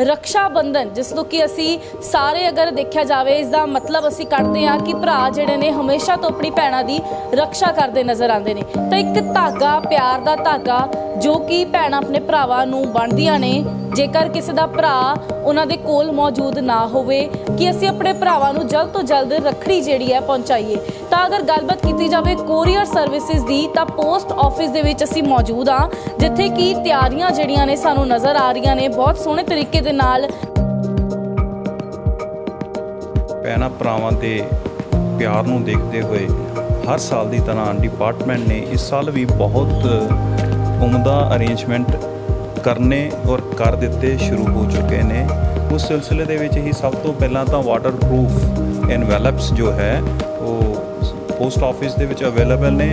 ਰਕਸ਼ਾ ਬੰਧਨ ਜਿਸ ਨੂੰ ਕਿ ਅਸੀਂ ਸਾਰੇ ਅਗਰ ਦੇਖਿਆ ਜਾਵੇ ਇਸ ਦਾ ਮਤਲਬ ਅਸੀਂ ਕੱਢਦੇ ਹਾਂ ਕਿ ਭਰਾ ਜਿਹੜੇ ਨੇ ਹਮੇਸ਼ਾ ਤੋਂ ਆਪਣੀ ਭੈਣਾਂ ਦੀ ਰੱਖਿਆ ਕਰਦੇ ਨਜ਼ਰ ਆਉਂਦੇ ਨੇ। ਤਾਂ ਇੱਕ ਧਾਗਾ, ਪਿਆਰ ਦਾ ਧਾਗਾ, ਜੋ ਕਿ ਭੈਣਾਂ ਆਪਣੇ ਭਰਾਵਾਂ ਨੂੰ ਬੰਨ੍ਹਦੀਆਂ ਨੇ ਜੇਕਰ ਕਿਸੇ ਦਾ ਭਰਾ ਉਹਨਾਂ ਦੇ ਕੋਲ ਮੌਜੂਦ ਨਾ ਹੋਵੇ ਕਿ ਅਸੀਂ ਆਪਣੇ ਭਰਾਵਾਂ ਨੂੰ ਜਲਦ ਤੋਂ ਜਲਦ ਰੱਖੜੀ ਜਿਹੜੀ ਹੈ ਪਹੁੰਚਾਈਏ, ਤਾਂ ਅਗਰ ਗੱਲਬਾਤ ਕੀਤੀ ਜਾਵੇ ਕੋਰੀਅਰ ਸਰਵਿਸਿਜ਼ ਦੀ, ਤਾਂ ਪੋਸਟ ਆਫਿਸ ਦੇ ਵਿੱਚ ਅਸੀਂ ਮੌਜੂਦ ਹਾਂ, ਜਿੱਥੇ ਕਿ ਤਿਆਰੀਆਂ ਜਿਹੜੀਆਂ ਨੇ ਸਾਨੂੰ ਨਜ਼ਰ ਆ ਰਹੀਆਂ ਨੇ, ਬਹੁਤ ਸੋਹਣੇ ਤਰੀਕੇ ਦੇ ਨਾਲ। ਭੈਣਾਂ, ਭਰਾਵਾਂ ਦੇ ਪਿਆਰ ਨੂੰ ਦੇਖਦੇ ਹੋਏ ਹਰ ਸਾਲ ਦੀ ਤਰ੍ਹਾਂ ਡਿਪਾਰਟਮੈਂਟ ਨੇ ਇਸ ਸਾਲ ਵੀ ਬਹੁਤ ਉਮਦਾ ਅਰੇਂਜਮੈਂਟ ਕਰਨੇ ਔਰ ਕਰ ਦਿੱਤੇ ਸ਼ੁਰੂ ਹੋ ਚੁੱਕੇ ਨੇ। ਉਸ ਸਿਲਸਿਲੇ ਦੇ ਵਿੱਚ ਹੀ ਸਭ ਤੋਂ ਪਹਿਲਾਂ ਤਾਂ ਵਾਟਰਪ੍ਰੂਫ ਐਨਵੈਲਪਸ ਜੋ ਹੈ, ਉਹ ਪੋਸਟ ਆਫਿਸ ਦੇ ਵਿੱਚ ਅਵੇਲੇਬਲ ਨੇ।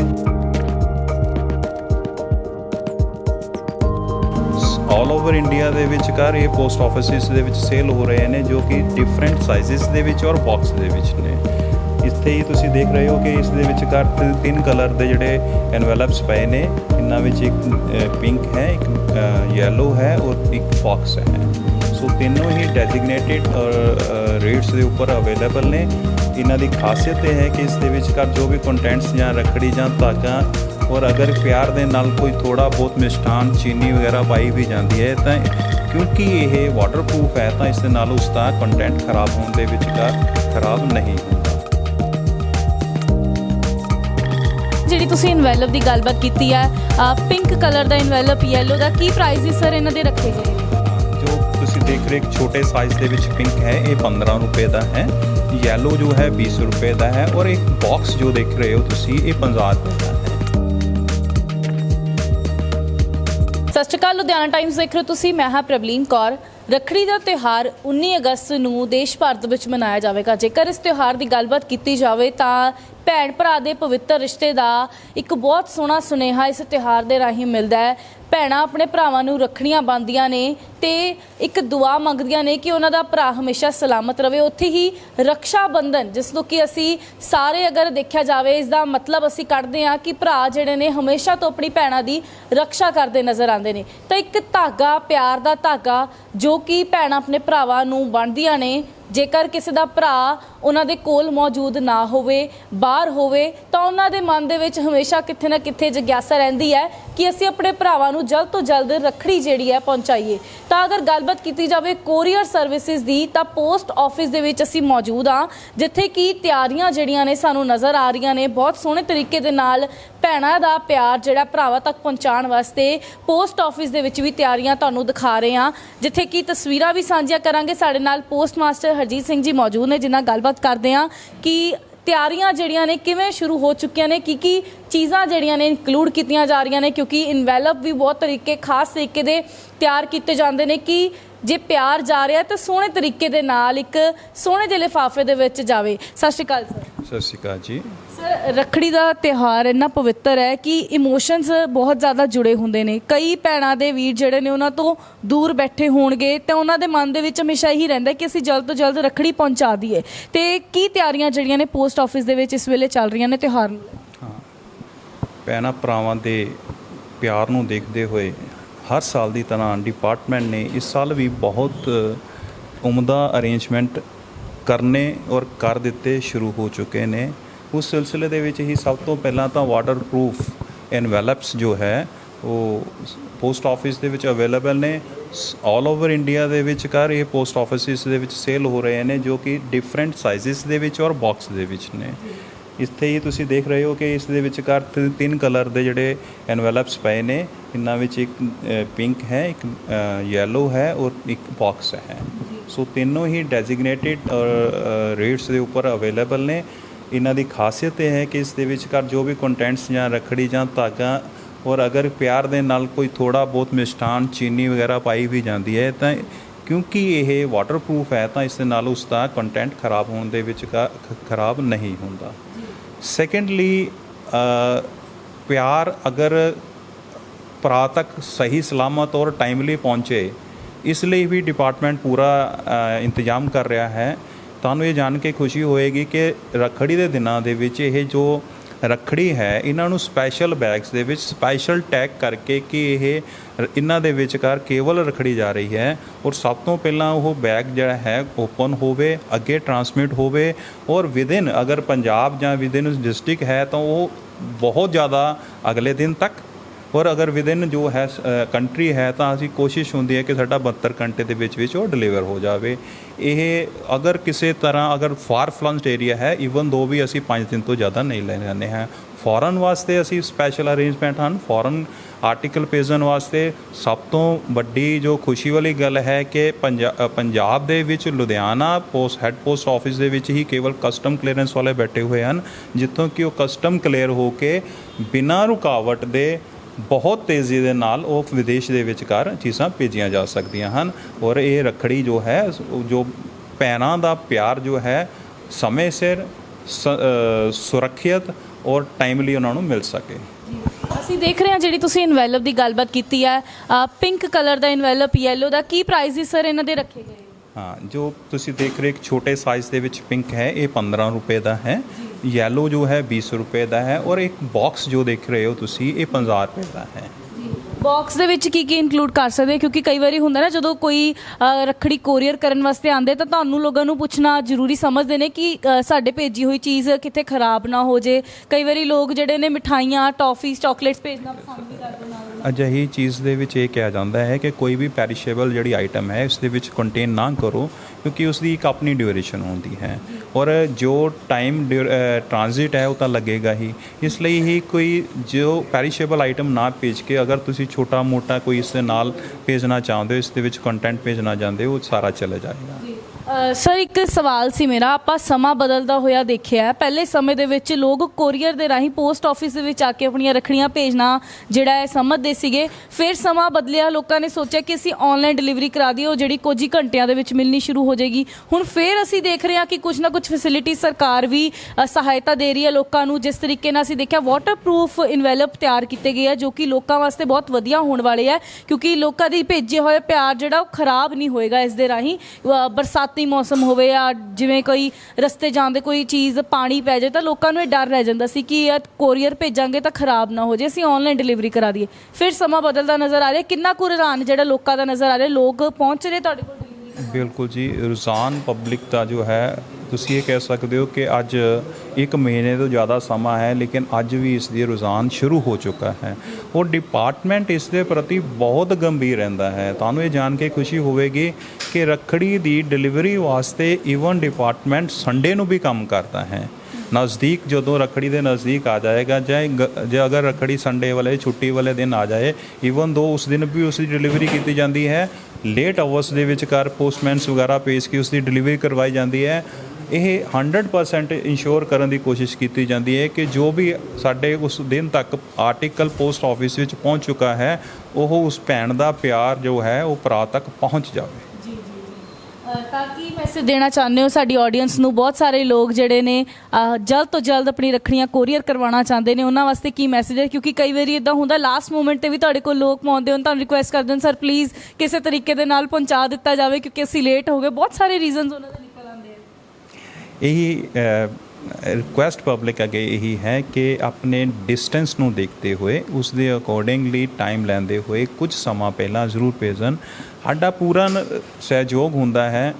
ਆਲ ਓਵਰ ਇੰਡੀਆ ਦੇ ਵਿੱਚ ਕਰ ਇਹ ਪੋਸਟ ਆਫਿਸਿਸ ਦੇ ਵਿੱਚ ਸੇਲ ਹੋ ਰਹੇ ਨੇ, ਜੋ ਕਿ ਡਿਫਰੈਂਟ ਸਾਈਜ਼ਸ ਦੇ ਵਿੱਚ ਔਰ ਬਾਕਸ ਦੇ ਵਿੱਚ ਨੇ। ਇੱਥੇ ਹੀ ਤੁਸੀਂ ਦੇਖ ਰਹੇ ਹੋ ਕਿ ਇਸ ਦੇ ਵਿਚਕਾਰ ਤਿੰਨ ਕਲਰ ਦੇ ਜਿਹੜੇ ਐਨਵੈਲਪਸ ਪਏ ਨੇ। ਇਹਨਾਂ ਵਿੱਚ ਇੱਕ ਪਿੰਕ ਹੈ, ਇੱਕ ਯੈਲੋ ਹੈ ਔਰ ਇੱਕ ਬਾਕਸ ਹੈ। ਸੋ ਤਿੰਨੋਂ ਹੀ ਡੈਜ਼ਿਗਨੇਟਿਡ ਰੇਟਸ ਦੇ ਉੱਪਰ ਅਵੇਲੇਬਲ ਨੇ। ਇਹਨਾਂ ਦੀ ਖਾਸੀਅਤ ਇਹ ਹੈ ਕਿ ਇਸ ਦੇ ਵਿਚਕਾਰ ਜੋ ਵੀ ਕੰਟੈਂਟਸ ਜਾਂ ਰੱਖੜੀ ਜਾਂ ਧਾਗਾ ਔਰ ਅਗਰ ਪਿਆਰ ਦੇ ਨਾਲ ਕੋਈ ਥੋੜਾ ਬਹੁਤ ਮਿਸ਼ਟਾਨ ਚੀਨੀ ਵਗੈਰਾ ਪਾਈ ਵੀ ਜਾਂਦੀ ਹੈ, ਤਾਂ ਕਿਉਂਕਿ ਇਹ ਵਾਟਰਪ੍ਰੂਫ ਹੈ, ਤਾਂ ਇਸ ਦੇ ਨਾਲ ਉਸ ਦਾ ਕੰਟੈਂਟ ਖਰਾਬ ਹੋਣ ਦੇ ਵਿਚਕਾਰ ਖਰਾਬ ਨਹੀਂ ਹੁੰਦਾ। ਤੁਸੀਂ ਇਨਵੈਲਪ ਦੀ ਗੱਲਬਾਤ ਕੀਤੀ ਹੈ ਪਿੰਕ ਕਲਰ ਦਾ ਇਨਵੈਲਪ ਯੈਲੋ ਦਾ ਕੀ ਪ੍ਰਾਈਸ ਸਰ ਇਹਨਾਂ ਦੇ ਰੱਖੇ ਗਏ ਨੇ? ਜੋ ਤੁਸੀਂ ਦੇਖ ਰਹੇ ਇੱਕ ਛੋਟੇ ਸਾਈਜ਼ ਦੇ ਵਿੱਚ ਪਿੰਕ ਹੈ ਇਹ 15 ਰੁਪਏ ਦਾ ਹੈ ਯੈਲੋ ਜੋ ਹੈ 20 ਰੁਪਏ ਦਾ ਹੈ ਔਰ ਇੱਕ ਬਾਕਸ ਜੋ ਦੇਖ ਰਹੇ ਹੋ ਤੁਸੀਂ ਇਹ 50 ਰੁਪਏ ਦਾ ਹੈ। ਸਤਿ ਸ਼੍ਰੀ ਅਕਾਲ ਲੁਧਿਆਣਾ ਟਾਈਮਜ਼ ਦੇਖ ਰਹੇ ਹੋ ਤੁਸੀਂ ਮੈਂ ਹਾਂ ਪ੍ਰਬਲੀਨ ਕੌਰ। ਰੱਖੜੀ ਦਾ ਤਿਉਹਾਰ 19 ਅਗਸਤ ਨੂੰ ਦੇਸ਼ ਭਰ ਦੇ ਵਿੱਚ ਮਨਾਇਆ ਜਾਵੇਗਾ। ਜੇਕਰ ਇਸ ਤਿਉਹਾਰ ਦੀ ਗੱਲਬਾਤ ਕੀਤੀ ਜਾਵੇ ਤਾਂ ਭੈਣ ਭਰਾ ਦੇ ਪਵਿੱਤਰ ਰਿਸ਼ਤੇ ਦਾ ਇੱਕ ਬਹੁਤ ਸੋਹਣਾ ਸੁਨੇਹਾ ਇਸ ਤਿਉਹਾਰ ਦੇ ਰਾਹੀਂ ਮਿਲਦਾ ਹੈ। ਭੈਣਾਂ ਆਪਣੇ ਭਰਾਵਾਂ ਨੂੰ ਰੱਖੜੀਆਂ ਬੰਨ੍ਹਦੀਆਂ ਨੇ ਤੇ ਇੱਕ ਦੁਆ ਮੰਗਦੀਆਂ ਨੇ ਕਿ ਉਹਨਾਂ ਦਾ ਭਰਾ ਹਮੇਸ਼ਾ ਸਲਾਮਤ ਰਵੇ। ਉੱਥੇ ਹੀ ਰਕਸ਼ਾ ਬੰਧਨ, ਜਿਸ ਨੂੰ ਕਿ ਅਸੀਂ ਸਾਰੇ ਅਗਰ ਦੇਖਿਆ ਜਾਵੇ, ਇਸ ਦਾ ਮਤਲਬ ਅਸੀਂ ਕੱਢਦੇ ਹਾਂ ਕਿ ਭਰਾ ਜਿਹੜੇ ਨੇ ਹਮੇਸ਼ਾ ਤੋਂ ਆਪਣੀ ਭੈਣਾਂ ਦੀ ਰੱਖਿਆ ਕਰਦੇ ਨਜ਼ਰ ਆਉਂਦੇ ਨੇ। ਤਾਂ ਇੱਕ ਧਾਗਾ, ਪਿਆਰ ਦਾ ਧਾਗਾ, ਜੋ ਕਿ ਭੈਣਾਂ ਆਪਣੇ ਭਰਾਵਾਂ ਨੂੰ ਬੰਨ੍ਹਦੀਆਂ ਨੇ, ਜੇਕਰ ਕਿਸੇ ਦਾ ਭਰਾ ਉਹਨਾਂ ਦੇ ਕੋਲ ਮੌਜੂਦ ਨਾ ਹੋਵੇ, ਬਾਹਰ ਹੋਵੇ, ਤਾਂ ਉਹਨਾਂ ਦੇ ਮਨ ਦੇ ਵਿੱਚ ਹਮੇਸ਼ਾ ਕਿੱਥੇ ਨਾ ਕਿੱਥੇ ਜਿਗਿਆਸਾ ਰਹਿੰਦੀ ਹੈ। ਕਿ ਅਸੀਂ ਆਪਣੇ ਭਰਾਵਾਂ ਨੂੰ ਜਲਦ ਤੋਂ ਜਲਦ ਰੱਖੜੀ ਜਿਹੜੀ ਹੈ ਪਹੁੰਚਾਈਏ। ਤਾਂ ਅਗਰ ਗੱਲਬਾਤ ਕੀਤੀ ਜਾਵੇ ਕੋਰੀਅਰ ਸਰਵਿਸਿਜ਼ ਦੀ, ਤਾਂ ਪੋਸਟ ਆਫਿਸ ਦੇ ਵਿੱਚ ਅਸੀਂ ਮੌਜੂਦ ਹਾਂ, ਜਿੱਥੇ ਕਿ ਤਿਆਰੀਆਂ ਜਿਹੜੀਆਂ ਨੇ ਸਾਨੂੰ ਨਜ਼ਰ ਆ ਰਹੀਆਂ ਨੇ। ਬਹੁਤ ਸੋਹਣੇ ਤਰੀਕੇ ਦੇ ਨਾਲ ਭੈਣਾਂ ਦਾ ਪਿਆਰ ਜਿਹੜਾ ਭਰਾਵਾਂ ਤੱਕ ਪਹੁੰਚਾਉਣ ਵਾਸਤੇ ਪੋਸਟ ਆਫਿਸ ਦੇ ਵਿੱਚ ਵੀ ਤਿਆਰੀਆਂ ਤੁਹਾਨੂੰ ਦਿਖਾ ਰਹੇ ਹਾਂ। ਜਿੱਥੇ ਕਿ ਤਸਵੀਰਾਂ ਵੀ ਸਾਂਝੀਆਂ ਕਰਾਂਗੇ। ਸਾਡੇ ਨਾਲ ਪੋਸਟ ਮਾਸਟਰ ਹਰਜੀਤ ਸਿੰਘ ਜੀ ਮੌਜੂਦ ਨੇ, ਜਿਨ੍ਹਾਂ ਗੱਲਬਾਤ ਕਰਦੇ ਹਾਂ ਕਿ ਤਿਆਰੀਆਂ ਜਿਹੜੀਆਂ ਨੇ ਕਿਵੇਂ ਸ਼ੁਰੂ ਹੋ ਚੁੱਕੀਆਂ ਨੇ ਕੀ ਕੀ ਚੀਜ਼ਾਂ ਜਿਹੜੀਆਂ ਨੇ ਇਨਕਲੂਡ ਕੀਤੀਆਂ ਜਾ ਰਹੀਆਂ ਨੇ, ਕਿਉਂਕਿ ਇਨਵੈਲਪ ਵੀ ਬਹੁਤ ਤਰੀਕੇ, ਖਾਸ ਤਰੀਕੇ ਦੇ ਤਿਆਰ ਕੀਤੇ ਜਾਂਦੇ ਨੇ, ਕਿ ਜੇ ਪਿਆਰ ਜਾ ਰਿਹਾ ਤਾਂ ਸੋਹਣੇ ਤਰੀਕੇ ਦੇ ਨਾਲ ਇੱਕ ਸੋਹਣੇ ਜਿਹੇ ਲਿਫਾਫੇ ਦੇ ਵਿੱਚ ਜਾਵੇ। ਸਤਿ ਸ਼੍ਰੀ ਅਕਾਲ ਸਰ। ਸਤਿ ਸ਼੍ਰੀ ਅਕਾਲ ਜੀ। ਸਰ ਰੱਖੜੀ ਦਾ ਤਿਹਾਰ ਇੰਨਾ ਪਵਿੱਤਰ ਹੈ ਕਿ ਇਮੋਸ਼ਨਸ ਬਹੁਤ ਜ਼ਿਆਦਾ ਜੁੜੇ ਹੁੰਦੇ ਨੇ। ਕਈ ਭੈਣਾਂ ਦੇ ਵੀਰ ਜਿਹੜੇ ਨੇ ਉਹਨਾਂ ਤੋਂ ਦੂਰ ਬੈਠੇ ਹੋਣਗੇ ਤੇ ਉਹਨਾਂ ਦੇ ਮਨ ਦੇ ਵਿੱਚ ਹਮੇਸ਼ਾ ਇਹੀ ਰਹਿੰਦਾ ਕਿ ਅਸੀਂ ਜਲਦ ਤੋਂ ਜਲਦ ਰੱਖੜੀ ਪਹੁੰਚਾ ਦਈਏ। ਤੇ ਕੀ ਤਿਆਰੀਆਂ ਜਿਹੜੀਆਂ ਨੇ ਪੋਸਟ ਆਫਿਸ ਦੇ ਵਿੱਚ ਇਸ ਵੇਲੇ ਚੱਲ ਰਹੀਆਂ ਨੇ ਤਿਉਹਾਰ ਨੂੰ? ਹਾਂ। ਭੈਣਾਂ ਭਰਾਵਾਂ ਦੇ ਪਿਆਰ ਨੂੰ ਦੇਖਦੇ ਹੋਏ ਹਰ ਸਾਲ ਦੀ ਤਰ੍ਹਾਂ ਡਿਪਾਰਟਮੈਂਟ ਨੇ ਇਸ ਸਾਲ ਵੀ ਬਹੁਤ ਉਮਦਾ ਅਰੇਂਜਮੈਂਟ ਕਰਨੇ ਔਰ ਕਰ ਦਿੱਤੇ ਸ਼ੁਰੂ ਹੋ ਚੁੱਕੇ ਨੇ। ਉਸ ਸਿਲਸਿਲੇ ਦੇ ਵਿੱਚ ਹੀ ਸਭ ਤੋਂ ਪਹਿਲਾਂ ਤਾਂ ਵਾਟਰਪ੍ਰੂਫ ਐਨਵੈਲਪਸ ਜੋ ਹੈ, ਉਹ ਪੋਸਟ ਆਫਿਸ ਦੇ ਵਿੱਚ ਅਵੇਲੇਬਲ ਨੇ। ਆਲ ਓਵਰ ਇੰਡੀਆ ਦੇ ਵਿੱਚ ਕਰ ਇਹ ਪੋਸਟ ਆਫਿਸਿਸ ਦੇ ਵਿੱਚ ਸੇਲ ਹੋ ਰਹੇ ਨੇ, ਜੋ ਕਿ ਡਿਫਰੈਂਟ ਸਾਈਜ਼ਸ ਦੇ ਵਿੱਚ ਔਰ ਬਾਕਸ ਦੇ ਵਿੱਚ ਨੇ। ਇੱਥੇ ਹੀ ਤੁਸੀਂ ਦੇਖ ਰਹੇ ਹੋ ਕਿ ਇਸ ਦੇ ਵਿੱਚ ਕਰ ਤ- ਤਿੰਨ ਕਲਰ ਦੇ ਜਿਹੜੇ ਐਨਵੈਲਪਸ ਪਏ ਨੇ। ਇਹਨਾਂ ਵਿੱਚ ਇੱਕ ਪਿੰਕ ਹੈ ਇੱਕ ਯੈਲੋ ਹੈ ਔਰ ਇੱਕ ਬਾਕਸ ਹੈ। ਸੋ ਤਿੰਨੋਂ ਹੀ ਡੈਜ਼ਿਗਨੇਟਿਡ ਰੇਟਸ ਦੇ ਉੱਪਰ ਅਵੇਲੇਬਲ ਨੇ। ਇਹਨਾਂ ਦੀ ਖਾਸੀਅਤ ਇਹ ਹੈ ਕਿ ਇਸ ਦੇ ਵਿੱਚ ਕਰ ਜੋ ਵੀ ਕੰਟੈਂਟਸ ਜਾਂ ਰੱਖੜੀ ਜਾਂ ਧਾਗਾ ਔਰ ਅਗਰ ਪਿਆਰ ਦੇ ਨਾਲ ਕੋਈ ਥੋੜਾ ਬਹੁਤ ਮਿਸ਼ਟਾਨ ਚੀਨੀ ਵਗੈਰਾ ਪਾਈ ਵੀ ਜਾਂਦੀ ਹੈ ਤਾਂ ਕਿਉਂਕਿ ਇਹ ਵਾਟਰਪ੍ਰੂਫ ਹੈ ਤਾਂ ਇਸ ਦੇ ਨਾਲ ਉਸ ਦਾ ਕੰਟੈਂਟ ਖਰਾਬ ਹੋਣ ਦੇ ਵਿੱਚ ਖਰਾਬ ਨਹੀਂ ਹੁੰਦਾ। ਸੈਕੰਡਲੀ ਪਿਆਰ ਅਗਰ ਭਰਾ ਤੱਕ ਸਹੀ ਸਲਾਮਤ ਔਰ ਟਾਈਮਲੀ ਪਹੁੰਚੇ ਇਸ ਲਈ ਵੀ ਡਿਪਾਰਟਮੈਂਟ ਪੂਰਾ ਇੰਤਜ਼ਾਮ ਕਰ ਰਿਹਾ ਹੈ ਤੁਹਾਨੂੰ ਇਹ ਜਾਣ ਕੇ ਖੁਸ਼ੀ ਹੋਏਗੀ ਕਿ ਰੱਖੜੀ ਦੇ ਦਿਨਾਂ ਦੇ ਵਿੱਚ ਇਹ ਜੋ ਰੱਖੜੀ ਹੈ, ਇਹਨਾਂ ਨੂੰ ਸਪੈਸ਼ਲ ਬੈਗਸ ਦੇ ਵਿੱਚ ਸਪੈਸ਼ਲ ਟੈਗ ਕਰਕੇ ਕਿ ਇਹ ਇਹਨਾਂ ਦੇ ਵਿਚਕਾਰ ਕੇਵਲ ਰੱਖੜੀ ਜਾ ਰਹੀ ਹੈ ਔਰ ਸਭ ਤੋਂ ਪਹਿਲਾਂ ਉਹ ਬੈਗ ਜਿਹੜਾ ਹੈ ਓਪਨ ਹੋਵੇ, ਅੱਗੇ ਟਰਾਂਸਮਿਟ ਹੋਵੇ ਔਰ ਵਿਦਿਨ ਅਗਰ ਪੰਜਾਬ ਜਾਂ ਵਿਦਿਨ ਡਿਸਟ੍ਰਿਕਟ ਹੈ ਤਾਂ ਉਹ ਬਹੁਤ ਜ਼ਿਆਦਾ ਅਗਲੇ ਦਿਨ ਤੱਕ ਔਰ ਅਗਰ ਵਿਦਿਨ ਜੋ ਹੈ ਕੰਟਰੀ ਹੈ, ਤਾਂ ਅਸੀਂ ਕੋਸ਼ਿਸ਼ ਹੁੰਦੀ ਹੈ ਕਿ ਸਾਡਾ 72 ਘੰਟੇ ਦੇ ਵਿੱਚ ਵਿੱਚ ਉਹ ਡਿਲੀਵਰ ਹੋ ਜਾਵੇ। ਇਹ ਅਗਰ ਕਿਸੇ ਤਰ੍ਹਾਂ ਅਗਰ ਫਾਰ ਫਲੰਸਡ ਏਰੀਆ ਹੈ ਈਵਨ ਦੋ ਵੀ ਅਸੀਂ 5 ਦਿਨ ਤੋਂ ਜ਼ਿਆਦਾ ਨਹੀਂ ਲੈ ਜਾਂਦੇ ਹਾਂ। ਫੋਰਨ ਵਾਸਤੇ ਅਸੀਂ ਸਪੈਸ਼ਲ ਅਰੇਂਜਮੈਂਟ ਹਨ। ਫੋਰਨ ਆਰਟੀਕਲ ਭੇਜਣ ਵਾਸਤੇ ਸਭ ਤੋਂ ਵੱਡੀ ਜੋ ਖੁਸ਼ੀ ਵਾਲੀ ਗੱਲ ਹੈ ਕਿ ਪੰਜਾਬ ਦੇ ਵਿੱਚ Ludhiana post head post office ਦੇ ਵਿੱਚ ਹੀ ਕੇਵਲ ਕਸਟਮ ਕਲੀਅਰੈਂਸ ਵਾਲੇ ਬੈਠੇ ਹੋਏ ਹਨ, ਜਿੱਥੋਂ ਕਿ ਉਹ ਕਸਟਮ ਕਲੀਅਰ ਹੋ ਕੇ ਬਿਨਾਂ ਰੁਕਾਵਟ ਦੇ ਬਹੁਤ ਤੇਜ਼ੀ ਦੇ ਨਾਲ ਉਹ ਵਿਦੇਸ਼ ਦੇ ਵਿਚਕਾਰ ਚੀਜ਼ਾਂ ਭੇਜੀਆਂ ਜਾ ਸਕਦੀਆਂ ਹਨ ਔਰ ਇਹ ਰੱਖੜੀ ਜੋ ਹੈ ਜੋ ਭੈਣਾਂ ਦਾ ਪਿਆਰ ਜੋ ਹੈ ਸਮੇਂ ਸਿਰ ਸੁਰੱਖਿਅਤ ਔਰ ਟਾਈਮਲੀ ਉਹਨਾਂ ਨੂੰ ਮਿਲ ਸਕੇ। ਅਸੀਂ ਦੇਖ ਰਹੇ ਹਾਂ ਜਿਹੜੀ ਤੁਸੀਂ ਇਨਵੈਲਪ ਦੀ ਗੱਲਬਾਤ ਕੀਤੀ ਹੈ ਪਿੰਕ ਕਲਰ ਦਾ ਇਨਵੈਲਪ ਯੈਲੋ ਦਾ ਕੀ ਪ੍ਰਾਈਸ ਸੀ ਸਰ ਇਹਨਾਂ ਦੇ ਰੱਖੇ ਗਏ? ਹਾਂ ਜੋ ਤੁਸੀਂ ਦੇਖ ਰਹੇ ਇੱਕ ਛੋਟੇ ਸਾਈਜ਼ ਦੇ ਵਿੱਚ ਪਿੰਕ ਹੈ ਇਹ 15 ਰੁਪਏ ਦਾ ਹੈ। ਯੈਲੋ ਜੋ ਹੈ 20 ਰੁਪਏ ਦਾ ਹੈ ਔਰ ਇੱਕ ਬਾਕਸ ਜੋ ਦੇਖ ਰਹੇ ਹੋ ਤੁਸੀਂ ਇਹ 50 ਰੁਪਏ ਦਾ ਹੈ। ਬਾਕਸ ਦੇ ਵਿੱਚ ਕੀ ਕੀ ਇਨਕਲੂਡ ਕਰ ਸਕਦੇ ਕਿਉਂਕਿ ਕਈ ਵਾਰੀ ਹੁੰਦਾ ਨਾ ਜਦੋਂ ਕੋਈ ਅ, ਰੱਖੜੀ ਕੋਰੀਅਰ ਕਰਨ ਵਾਸਤੇ ਆਂਦੇ ਤਾਂ ਤੁਹਾਨੂੰ ਲੋਕਾਂ ਨੂੰ ਪੁੱਛਣਾ ਜ਼ਰੂਰੀ ਸਮਝਦੇ ਨੇ ਕਿ ਅ, ਸਾਡੇ ਭੇਜੀ ਹੋਈ ਚੀਜ਼ ਕਿਤੇ ਖਰਾਬ ਨਾ ਹੋ ਜੇ। ਕਈ ਵਾਰੀ ਲੋਕ ਜਿਹੜੇ ਨੇ ਮਿਠਾਈਆਂ ਟੌਫੀਜ਼ ਚਾਕਲੇਟਸ ਭੇਜਣਾ ਪਸੰਦ ਵੀ ਕਰਦੇ ਅਜਿਹੀ ਚੀਜ਼ ਦੇ ਵਿੱਚ ਇਹ ਕਿਹਾ ਜਾਂਦਾ ਹੈ ਕਿ ਕੋਈ ਵੀ ਪੈਰੀਸ਼ੇਬਲ ਜਿਹੜੀ ਆਈਟਮ ਹੈ, ਇਸ ਦੇ ਵਿੱਚ ਕੰਟੇਨ ਨਾ ਕਰੋ, ਕਿਉਂਕਿ ਉਸ ਦੀ ਇੱਕ ਆਪਣੀ ਡਿਊਰੇਸ਼ਨ ਹੁੰਦੀ ਹੈ। ਔਰ ਜੋ ਟਾਈਮ ਟ੍ਰਾਂਜ਼ਿਟ ਹੈ, ਉਹ ਤਾਂ ਲੱਗੇਗਾ ਹੀ। ਇਸ ਲਈ ਹੀ ਕੋਈ ਜੋ ਪੈਰੀਸ਼ੇਬਲ ਆਈਟਮ ਨਾ ਭੇਜ ਕੇ ਅਗਰ ਤੁਸੀਂ ਛੋਟਾ ਮੋਟਾ ਕੋਈ ਇਸ ਦੇ ਨਾਲ ਭੇਜਣਾ ਚਾਹੁੰਦੇ ਹੋ, ਇਸ ਦੇ ਵਿੱਚ ਕੰਟੈਂਟ ਭੇਜਣਾ ਚਾਹੁੰਦੇ ਹੋ, ਉਹ ਸਾਰਾ ਚਲਾ ਜਾਏਗਾ। ਸਰ ਇੱਕ ਸਵਾਲ ਸੀ ਮੇਰਾ। ਆਪਾਂ ਸਮਾਂ ਬਦਲਦਾ ਹੋਇਆ ਦੇਖਿਆ ਹੈ। ਪਹਿਲੇ ਸਮੇਂ ਦੇ ਵਿੱਚ ਲੋਕ ਕੋਰੀਅਰ ਦੇ ਰਾਹੀਂ ਪੋਸਟ ਆਫਿਸ ਦੇ ਵਿੱਚ ਆ ਕੇ ਆਪਣੀਆਂ ਰੱਖੜੀਆਂ ਭੇਜਣਾ ਜਿਹੜਾ ਹੈ ਸਮਝਦੇ ਸੀਗੇ। ਫਿਰ ਸਮਾਂ ਬਦਲਿਆ। ਲੋਕਾਂ ਨੇ ਸੋਚਿਆ ਕਿ ਅਸੀਂ ਆਨਲਾਈਨ ਡਿਲੀਵਰੀ ਕਰਾ ਦਈਏ। ਉਹ ਜਿਹੜੀ ਕੁਝ ਹੀ ਘੰਟਿਆਂ ਦੇ ਵਿੱਚ ਮਿਲਣੀ ਸ਼ੁਰੂ ਹੋ ਜਾਏਗੀ। ਹੁਣ ਫਿਰ ਅਸੀਂ ਦੇਖ ਰਹੇ ਹਾਂ ਕਿ ਕੁਝ ਨਾ ਕੁਝ ਫੈਸਿਲਿਟੀ ਸਰਕਾਰ ਵੀ ਅ, ਸਹਾਇਤਾ ਦੇ ਰਹੀ ਹੈ ਲੋਕਾਂ ਨੂੰ। ਜਿਸ ਤਰੀਕੇ ਨਾਲ ਅਸੀਂ ਦੇਖਿਆ ਵਾਟਰਪ੍ਰੂਫ ਇਨਵੈਲਪ ਤਿਆਰ ਕੀਤੇ ਗਏ ਆ ਜੋ ਕਿ ਲੋਕਾਂ ਵਾਸਤੇ ਬਹੁਤ ਵਧੀਆ ਹੋਣ ਵਾਲੇ ਆ। ਕਿਉਂਕਿ ਲੋਕਾਂ ਦੀ ਭੇਜੇ ਹੋਏ ਪਿਆਰ ਜਿਹੜਾ ਉਹ ਖਰਾਬ ਨਹੀਂ ਹੋਏਗਾ ਇਸ ਦੇ ਰਾਹੀਂ। ਅ, ਬਰਸਾਤੀ ਮੌਸਮ ਹੋਵੇ ਜਾਂ ਜਿਵੇਂ ਕੋਈ ਰਸਤੇ ਜਾਂਦੇ ਕੋਈ ਚੀਜ਼ ਪਾਣੀ ਪੈ ਜਾਏ ਤਾਂ ਲੋਕਾਂ ਨੂੰ ਇਹ ਡਰ ਰਹਿ ਜਾਂਦਾ ਸੀ ਕਿ ਇਹ ਕੋਰੀਅਰ ਭੇਜਾਂਗੇ ਤਾਂ ਖਰਾਬ ਨਾ ਹੋ ਜਾਏ, ਅਸੀਂ ਆਨਲਾਈਨ ਡਿਲੀਵਰੀ ਕਰਾ ਦਈਏ। ਫਿਰ ਸਮਾਂ ਬਦਲਦਾ ਨਜ਼ਰ ਆ ਰਿਹਾ, ਕਿੰਨਾ ਕੁ ਰੁਝਾਨ ਜਿਹੜਾ ਲੋਕਾਂ ਦਾ ਨਜ਼ਰ ਆ ਰਿਹਾ, ਲੋਕ ਪਹੁੰਚ ਰਹੇ ਤੁਹਾਡੇ ਕੋਲ delivery ਬਿਲਕੁਲ ਜੀ, ਰੁਝਾਨ ਪਬਲਿਕ ਦਾ ਜੋ ਹੈ ਤੁਸੀਂ ਇਹ ਕਹਿ ਸਕਦੇ ਹੋ ਕਿ ਅੱਜ ਇੱਕ ਮਹੀਨੇ ਤੋਂ ਜ਼ਿਆਦਾ ਸਮਾਂ ਹੈ, ਲੇਕਿਨ ਅੱਜ ਵੀ ਇਸ ਦੀ ਰੁਝਾਨ ਸ਼ੁਰੂ ਹੋ ਚੁੱਕਾ ਹੈ। ਉਹ ਡਿਪਾਰਟਮੈਂਟ ਇਸ ਦੇ ਪ੍ਰਤੀ ਬਹੁਤ ਗੰਭੀਰ ਰਹਿੰਦਾ ਹੈ। ਤੁਹਾਨੂੰ ਇਹ ਜਾਣ ਕੇ ਖੁਸ਼ੀ ਹੋਵੇਗੀ ਕਿ ਰੱਖੜੀ ਦੀ ਡਿਲੀਵਰੀ ਵਾਸਤੇ ਈਵਨ ਡਿਪਾਰਟਮੈਂਟ ਸੰਡੇ ਨੂੰ ਵੀ ਕੰਮ ਕਰਦਾ ਹੈ। ਨਜ਼ਦੀਕ ਜਦੋਂ ਰੱਖੜੀ ਦੇ ਨਜ਼ਦੀਕ ਆ ਜਾਏਗਾ ਜਾਂ ਗ- ਜੇ ਅਗਰ ਰੱਖੜੀ ਸੰਡੇ ਵਾਲੇ, ਛੁੱਟੀ ਵਾਲੇ ਦਿਨ ਆ ਜਾਏ ਈਵਨ ਦੋ ਉਸ ਦਿਨ ਵੀ ਉਸ ਦੀ ਡਿਲੀਵਰੀ ਕੀਤੀ ਜਾਂਦੀ ਹੈ ਲੇਟ ਆਵਰਸ ਦੇ ਵਿੱਚ ਵਿਚਕਾਰ ਪੋਸਟਮੈਨਸ ਵਗੈਰਾ ਭੇਜ ਕੇ ਉਸ ਦੀ ਡਿਲੀਵਰੀ ਕਰਵਾਈ ਜਾਂਦੀ ਹੈ ਇਹ 100% ਇੰਸ਼ੋਰ ਕਰਨ ਦੀ ਕੋਸ਼ਿਸ਼ ਕੀਤੀ ਜਾਂਦੀ ਹੈ ਕਿ ਜੋ ਵੀ ਸਾਡੇ ਉਸ ਦਿਨ ਤੱਕ ਆਰਟੀਕਲ ਪੋਸਟ ਆਫਿਸ ਵਿੱਚ ਪਹੁੰਚ ਚੁੱਕਾ ਹੈ ਉਹ ਉਸ ਭੈਣ ਦਾ ਪਿਆਰ ਜੋ ਹੈ ਉਹ ਭਰਾ ਤੱਕ ਪਹੁੰਚ ਜਾਵੇ। ਅ, ਤਾਂ ਕੀ ਮੈਸੇਜ ਦੇਣਾ ਚਾਹੁੰਦੇ ਹੋ? ਸਾਡੀ ਆਡੀਅנס ਨੂੰ ਬਹੁਤ ਸਾਰੇ ਲੋਕ ਜਿਹੜੇ ਨੇ ਜਲਦ ਤੋਂ ਜਲਦ ਆਪਣੀ ਰੱਖੜੀਆਂ ਕੋਰੀਅਰ ਕਰਵਾਉਣਾ ਚਾਹੁੰਦੇ ਨੇ। ਉਹਨਾਂ ਵਾਸਤੇ ਕੀ ਮੈਸੇਜ ਹੈ? ਕਿਉਂਕਿ ਕਈ ਵਾਰੀ ਇਦਾਂ ਹੁੰਦਾ ਲਾਸਟ ਮੂਮੈਂਟ ਤੇ ਵੀ ਤੁਹਾਡੇ ਕੋਲ ਲੋਕ ਪਹੁੰਚਦੇ ਹੋਣ ਤੁਹਾਨੂੰ ਰਿਕੁਐਸਟ ਕਰਦੇ ਹਨ ਸਰ ਪਲੀਜ਼ ਕਿਸੇ ਤਰੀਕੇ ਦੇ ਨਾਲ ਪਹੁੰਚਾ ਦਿੱਤਾ ਜਾਵੇ ਕਿਉਂਕਿ ਅਸੀਂ ਲੇਟ ਹੋ ਗਏ। ਬਹੁਤ ਸਾਰੇ ਰੀਜ਼ਨਸ ਉਹਨਾਂ ਦੇ ਇਹੀ ਰਿਕੁਐਸਟ ਪਬਲਿਕ ਅੱਗੇ ਇਹੀ ਹੈ ਕਿ ਆਪਣੇ ਡਿਸਟੈਂਸ ਨੂੰ ਦੇਖਦੇ ਹੋਏ ਉਸ ਦੇ ਅਕੋਰਡਿੰਗਲੀ ਟਾਈਮ ਲੈਂਦੇ ਹੋਏ ਕੁਝ ਸਮਾਂ ਪਹਿਲਾਂ ਜ਼ਰੂਰ ਭੇਜਣ। ਸਾਡਾ ਪੂਰਾ ਸਹਿਯੋਗ ਹੁੰਦਾ ਹੈ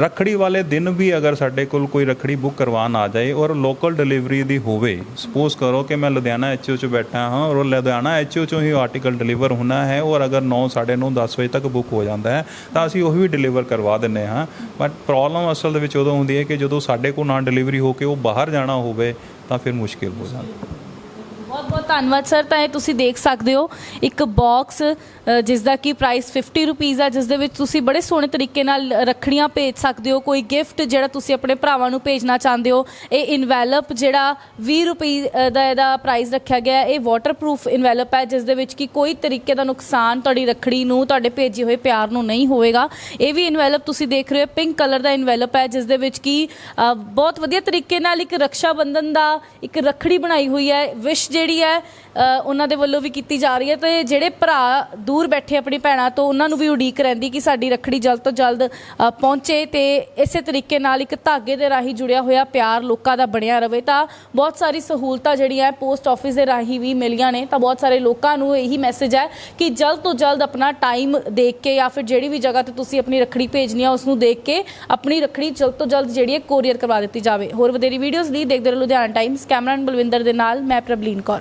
ਰੱਖੜੀ ਵਾਲੇ ਦਿਨ ਵੀ ਅਗਰ ਸਾਡੇ ਕੋਲ ਕੋਈ ਰੱਖੜੀ ਬੁੱਕ ਕਰਵਾਉਣ ਆ ਜਾਏ ਔਰ ਲੋਕਲ ਡਿਲੀਵਰੀ ਦੀ ਹੋਵੇ ਸਪੋਜ਼ ਕਰੋ ਕਿ ਮੈਂ ਲੁਧਿਆਣਾ ਐਚਓ 'ਚ ਬੈਠਾ ਹਾਂ ਔਰ ਲੁਧਿਆਣਾ ਐਚਓ 'ਚੋਂ ਹੀ ਆਰਟੀਕਲ ਡਿਲੀਵਰ ਹੋਣਾ ਹੈ ਔਰ ਅਗਰ 9 9:30 10 ਵਜੇ ਤੱਕ ਬੁੱਕ ਹੋ ਜਾਂਦਾ ਹੈ, ਤਾਂ ਅਸੀਂ ਉਹ ਵੀ ਡਿਲੀਵਰ ਕਰਵਾ ਦਿੰਨੇ ਹਾਂ। ਬਟ ਪ੍ਰੋਬਲਮ ਅਸਲ ਦੇ ਵਿੱਚ ਉਦੋਂ ਹੁੰਦੀ ਹੈ ਕਿ ਜਦੋਂ ਸਾਡੇ ਕੋਲ ਨਾ ਡਿਲੀਵਰੀ ਹੋ ਕੇ ਉਹ ਬਾਹਰ ਜਾਣਾ ਹੋਵੇ, ਤਾਂ ਫਿਰ ਮੁਸ਼ਕਿਲ ਹੋ ਜਾਂਦਾ। ਧੰਨਵਾਦ, ਸਰ। ਤਾਂ ਇਹ ਤੁਸੀਂ ਦੇਖ ਸਕਦੇ ਹੋ, ਇੱਕ ਬਾਕਸ ਜਿਸ ਦਾ ਕੀ ਪ੍ਰਾਈਸ 50 ਰੁਪੀਸ ਹੈ ਜਿਸ ਦੇ ਵਿੱਚ ਤੁਸੀਂ ਬੜੇ ਸੋਹਣੇ ਤਰੀਕੇ ਨਾਲ ਰੱਖੜੀਆਂ ਭੇਜ ਸਕਦੇ ਹੋ। ਕੋਈ ਗਿਫਟ ਜਿਹੜਾ ਤੁਸੀਂ ਆਪਣੇ ਭਰਾਵਾਂ ਨੂੰ ਭੇਜਣਾ ਚਾਹੁੰਦੇ ਹੋ, ਇਹ ਇਨਵੈਲਪ ਜਿਹੜਾ 20 ਰੁਪਏ ਦਾ ਇਹਦਾ ਪ੍ਰਾਈਸ ਰੱਖਿਆ ਗਿਆ। ਇਹ ਵਾਟਰਪ੍ਰੂਫ ਇਨਵੈਲਪ ਹੈ ਜਿਸ ਦੇ ਵਿੱਚ ਕਿ ਕੋਈ ਤਰੀਕੇ ਦਾ ਨੁਕਸਾਨ ਤੁਹਾਡੀ ਰੱਖੜੀ ਨੂੰ, ਤੁਹਾਡੇ ਭੇਜੇ ਹੋਏ ਪਿਆਰ ਨੂੰ ਨਹੀਂ ਹੋਵੇਗਾ। ਇਹ ਵੀ ਇਨਵੈਲਪ ਤੁਸੀਂ ਦੇਖ ਰਹੇ ਹੋ ਪਿੰਕ ਕਲਰ ਦਾ ਇਨਵੈਲਪ ਹੈ ਜਿਸ ਦੇ ਵਿੱਚ ਕਿ ਬਹੁਤ ਵਧੀਆ ਤਰੀਕੇ ਨਾਲ ਇੱਕ ਰਕਸ਼ਾ ਬੰਧਨ ਦਾ ਇੱਕ ਰੱਖੜੀ ਬਣਾਈ ਹੋਈ ਹੈ। ਵਿਸ਼ ਜਿਹੜੀ ਹੈ ਹੈ ਉਹਨਾਂ ਦੇ ਵੱਲੋਂ ਵੀ ਕੀਤੀ ਜਾ ਰਹੀ ਹੈ ਤੇ ਜਿਹੜੇ ਭਰਾ ਦੂਰ ਬੈਠੇ ਆਪਣੀ ਭੈਣਾਂ ਤੋਂ, ਉਹਨਾਂ ਨੂੰ ਵੀ ਉਡੀਕ ਰਹਿੰਦੀ ਕਿ ਸਾਡੀ ਰੱਖੜੀ ਜਲਦ ਤੋਂ ਜਲਦ ਪਹੁੰਚੇ ਤੇ ਇਸੇ ਤਰੀਕੇ ਨਾਲ ਇੱਕ ਧਾਗੇ ਦੇ ਰਾਹੀਂ ਜੁੜਿਆ ਹੋਇਆ ਪਿਆਰ ਲੋਕਾਂ ਦਾ ਬਣਿਆ ਰਵੇ। ਤਾਂ ਬਹੁਤ ਸਾਰੀ ਸਹੂਲਤਾਂ ਜਿਹੜੀਆਂ ਪੋਸਟ ਆਫਿਸ ਦੇ ਰਾਹੀਂ ਵੀ ਮਿਲੀਆਂ ਨੇ। ਤਾਂ ਬਹੁਤ ਸਾਰੇ ਲੋਕਾਂ ਨੂੰ ਇਹੀ ਮੈਸੇਜ ਹੈ ਕਿ ਜਲਦ ਤੋਂ ਜਲਦ ਆਪਣਾ ਟਾਈਮ ਦੇਖ ਕੇ ਜਾਂ ਫਿਰ ਜਿਹੜੀ ਵੀ ਜਗ੍ਹਾ ਤੇ ਤੁਸੀਂ ਆਪਣੀ ਰੱਖੜੀ ਭੇਜਣੀ ਆ ਉਸ ਨੂੰ ਦੇਖ ਕੇ ਆਪਣੀ ਰੱਖੜੀ ਜਲਦ ਤੋਂ ਜਲਦ ਜਿਹੜੀ ਹੈ ਕੋਰੀਅਰ ਕਰਵਾ ਦਿੱਤੀ ਜਾਵੇ। ਹੋਰ ਵਧੇਰੀ ਵੀਡੀਓਜ਼ ਲਈ ਦੇਖਦੇ ਰਹੋ ਲੁਧਿਆਣਾ ਟਾਈਮਸ ਕੈਮਰਾਮੈਨ ਬਲਵਿੰਦਰ ਦੇ ਨਾਲ, ਮੈਂ ਪ੍ਰਬਲੀਨ ਕੌਰ।